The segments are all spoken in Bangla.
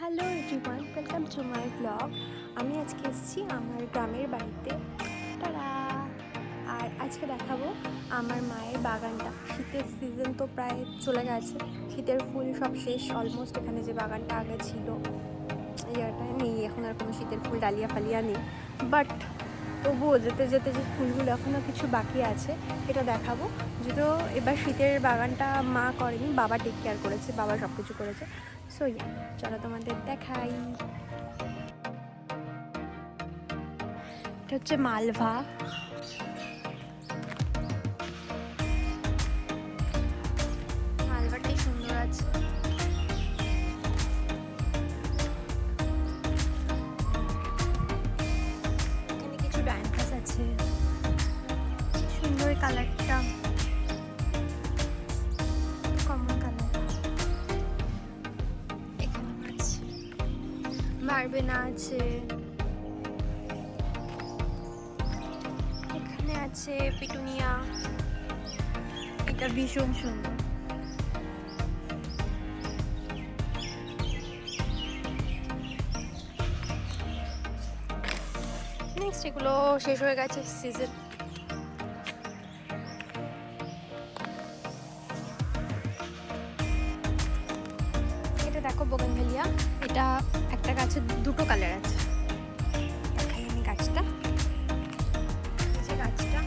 Hello everyone welcome to my blog আমি আজকে এসেছি আমার গ্রামের বাড়িতে। তারা! আর আজকে দেখাবো আমার মায়ের বাগানটা। শীতের সিজন তো প্রায় চলে গেছে। শীতের ফুল সব শেষ। অলমোস্ট এখানে যে বাগানটা আগে ছিল ইয়াটায় নেই। এখন আর কোনো শীতের ফুল, ডালিয়া ফালিয়া নেই। বাট তবুও যেতে যেতে যে ফুলগুলো এখনও কিছু বাকি আছে, এটা দেখাবো। যদিও এবার শীতের বাগানটা মা করেনি, বাবা টেক কেয়ার করেছে, বাবা সব কিছু করেছে। সো ইয়া চলো তোমাদের দেখাই। এটা হচ্ছে মালভা। মালভাটাই সুন্দর আছে। এখানে কিছু আছে। সুন্দর কালারটা। বারবেনা আছে। এখানে আছে পিটুনিয়া। এটা ভীষণ সুন্দর। নেক্সট এগুলো শেষ হয়ে গেছে সিজন এটা দেখো বোগানভেলিয়া। এটা একটা গাছে দুটো কালার আছে। দেখাই আমি গাছটা গাছটা,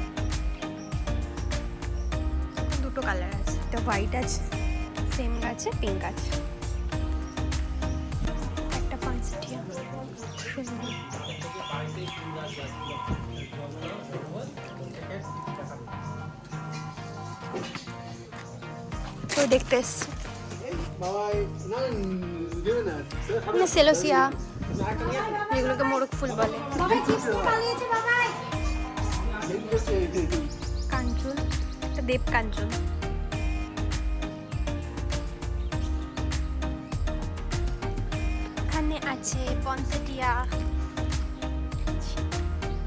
দুটো কালার আছে। একটা হোয়াইট আছে সেম গাছে পিঙ্ক আছে। একটা পাঁচটিয়া সুন্দর। তো দেখতে এসছি। সেলোসিয়া যেগুলোকে মোরগ ফুল বলে। কাঞ্চন একটা দেব কাঞ্চন এখানে আছে পনসেটিয়া।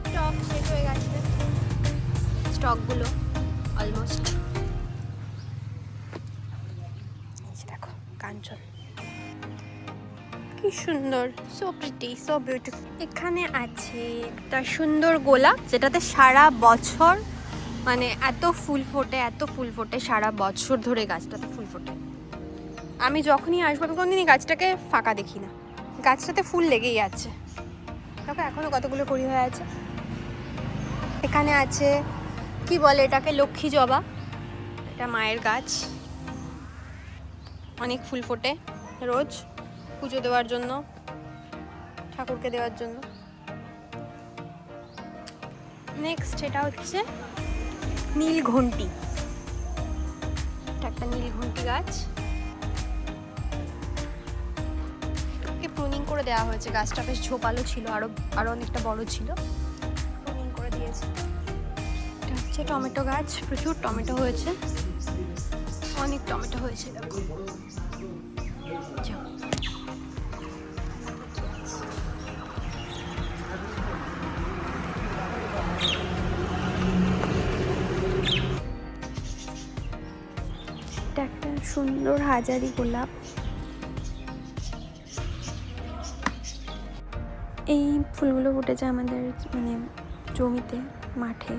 স্টক শেষ হয়ে গেছে। স্টকগুলো অলমোস্ট দেখো কাঞ্চন কি সুন্দর। সো প্রিটি সো বিউটিফুল এখানে আছে একটা সুন্দর গোলাপ, যেটাতে সারা বছর মানে এত ফুল ফোটে, এত ফুল ফোটে সারা বছর ধরে গাছটাতে ফুল ফোটে। আমি যখনই আসব, আমি কোনোদিনই গাছটাকে ফাঁকা দেখি না। গাছটাতে ফুল লেগেই আছে। দেখো, এখনও কতগুলো কড়ি হয়ে আছে। এখানে আছে, কি বলে এটাকে? লক্ষ্মী জবা। এটা মায়ের গাছ। অনেক ফুল ফোটে রোজ। পুজো দেওয়ার জন্য, ঠাকুরকে দেওয়ার জন্য। নেক্সট এটা হচ্ছে নীল ঘন্টি। একটা নীল ঘন্টি গাছ। প্রুনিং করে দেওয়া হয়েছে। গাছটা বেশ ঝোপালো ছিল, আরও আরও অনেকটা বড় ছিল। প্রুনিং করে দিয়েছে। এটা হচ্ছে টমেটো গাছ। প্রচুর টমেটো হয়েছে। অনেক টমেটো হয়েছে, দেখো। একটা সুন্দর হাজারি গোলাপ। এই ফুলগুলো ফুটেছে আমাদের মানে জমিতে, মাঠে।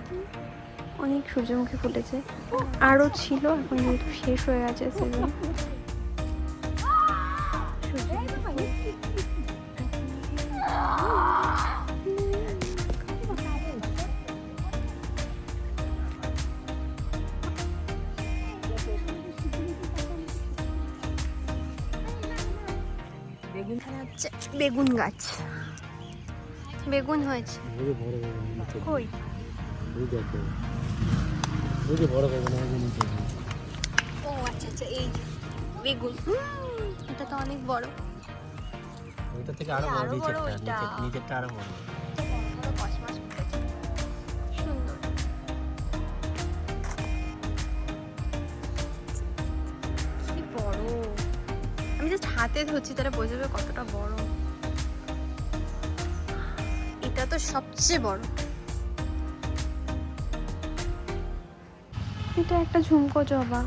অনেক সূর্যমুখী ফুটেছে। আরও ছিল, এখন শেষ হয়ে গেছে সিজন এখানে হচ্ছে বেগুন গাছ। বেগুন হয়েছে। কই? বেগুন ও আচ্ছা আচ্ছা এই বেগুন। এটা তো অনেক বড়। এটা থেকে আরও বড় নিচেরটা। আরও বড়। হাতে ধরছি তারা বোঝা যাবে কতটা বড়। এটা তো সবচেয়ে বড়। এটা একটা ঝুমকো জবা।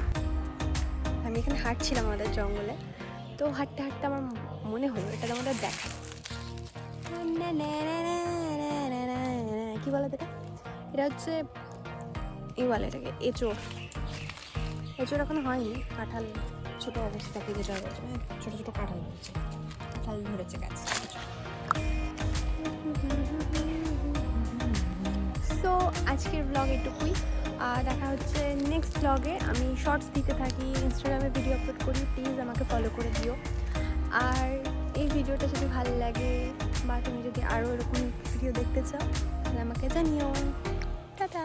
আমি এখানে হাঁটছিলাম আমাদের জঙ্গলে। তো হাঁটতে হাঁটতে আমার মনে হলো এটা তোমাদের দেখা। কি বলে এটা এটা হচ্ছে এই বলে এটাকে এঁচোড়। এঁচোড় এখনও হয়নি কাঁঠাল। ছোটো অবস্থা থেকে যেটা রয়েছে মানে ছোটো ছোটো কাঁঠাল রয়েছে কাঁঠাল ধরেছে গাছ। সো আজকের ব্লগ এটুকুই। আর দেখা হচ্ছে নেক্সট ব্লগে আমি শর্টস দিতে থাকি ইনস্টাগ্রামে ভিডিও আপলোড করি প্লিজ আমাকে ফলো করে দিও। আর এই ভিডিওটা যদি ভালো লাগে, বা তুমি যদি আরও এরকম ভিডিও দেখতে চাও, তাহলে আমাকে জানিও। টাটা!